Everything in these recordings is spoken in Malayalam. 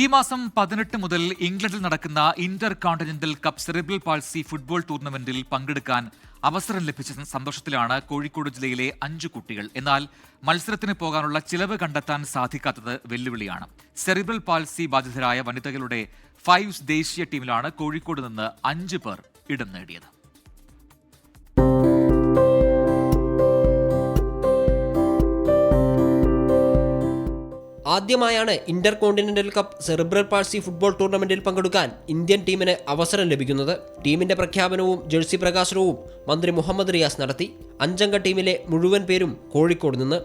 ഈ മാസം പതിനെട്ട് മുതൽ ഇംഗ്ലണ്ടിൽ നടക്കുന്ന intercontinental cup cerebral palsy football ടൂർണമെന്റിൽ പങ്കെടുക്കാൻ അവസരം ലഭിച്ച സന്തോഷത്തിലാണ് കോഴിക്കോട് ജില്ലയിലെ അഞ്ചു കുട്ടികൾ. എന്നാൽ മത്സരത്തിന് പോകാനുള്ള ചിലവ് കണ്ടെത്താൻ സാധിക്കാത്തത് വെല്ലുവിളിയാണ്. സെറിബ്രൽ പാൾസി ബാധിതരായ വനിതകളുടെ ഫൈവ്സ് ദേശീയ ടീമിലാണ് കോഴിക്കോട് നിന്ന് അഞ്ചു പേർ ഇടം നേടിയത്. ആദ്യമായാണ് intercontinental cup cerebral palsy football ടൂർണമെന്റിൽ പങ്കെടുക്കാൻ ഇന്ത്യൻ ടീമിന് അവസരം ലഭിക്കുന്നത്. ടീമിന്റെ പ്രഖ്യാപനവും ജേഴ്സി പ്രകാശനവും മന്ത്രി മുഹമ്മദ് റിയാസ് നടത്തി. അഞ്ചംഗ ടീമിലെ മുഴുവൻ പേരും കോഴിക്കോട് നിന്ന്.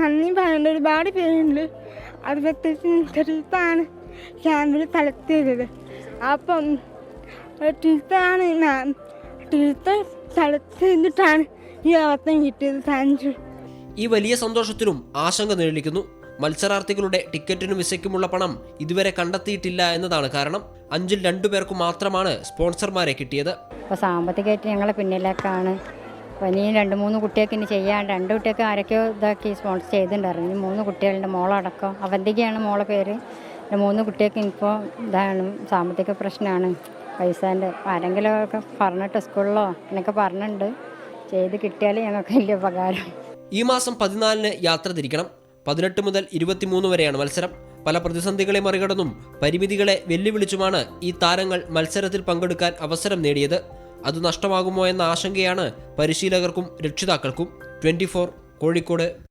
നന്ദി പറയേണ്ട ഒരുപാട് പേരുണ്ട്. അത് പ്രത്യേകിച്ച് ക്യാമ്പിൽ സെലക്ട് അപ്പം ടീച്ചറാണ് ടീച്ചർ സെലക്ട് ചെയ്തിട്ടാണ് ഈ അവസരം കിട്ടിയത് താങ്ക് യു ഈ വലിയ സന്തോഷത്തിലും ആശങ്ക നിഴലിക്കുന്നു. മത്സരാർത്ഥികളുടെ ടിക്കറ്റിനും വിസയ്ക്കുമുള്ള പണം ഇതുവരെ കണ്ടെത്തിയിട്ടില്ല എന്നതാണ് കാരണം. അഞ്ചിൽ രണ്ടു പേർക്ക് മാത്രമാണ് സ്പോൺസർമാരെ കിട്ടിയത്. അപ്പോൾ സാമ്പത്തികമായിട്ട് ഞങ്ങളെ പിന്നിലേക്കാണ്. അപ്പോൾ ഇനി രണ്ട് മൂന്ന് കുട്ടികൾക്ക് ഇനി ചെയ്യാൻ രണ്ട് കുട്ടികൾക്ക് ആരൊക്കെയോ ഇതാക്കി സ്പോൺസർ ചെയ്തിട്ടുണ്ടായിരുന്നു. ഇനി മൂന്ന് കുട്ടികളുടെ മോളടക്കം. അവന്തികയാണ് മോളെ പേര്. പിന്നെ മൂന്ന് കുട്ടികൾക്ക് ഇപ്പോൾ ഇതാണ് സാമ്പത്തിക പ്രശ്നമാണ് പൈസേന്റെ ആരെങ്കിലും ഒക്കെ പറഞ്ഞിട്ട് സ്കൂളിലോ എന്നൊക്കെ പറഞ്ഞിട്ടുണ്ട്. ചെയ്ത് കിട്ടിയാൽ ഞങ്ങൾക്ക് വലിയ ഉപകാരം. ഈ മാസം പതിനാലിന് യാത്ര തിരിക്കണം. പതിനെട്ട് മുതൽ ഇരുപത്തിമൂന്ന് വരെയാണ് മത്സരം. പല പ്രതിസന്ധികളെ മറികടന്നും പരിമിതികളെ വെല്ലുവിളിച്ചുമാണ് ഈ താരങ്ങൾ മത്സരത്തിൽ പങ്കെടുക്കാൻ അവസരം നേടിയത്. അത് നഷ്ടമാകുമോ എന്ന ആശങ്കയാണ് പരിശീലകർക്കും രക്ഷിതാക്കൾക്കും. ട്വന്റി കോഴിക്കോട്.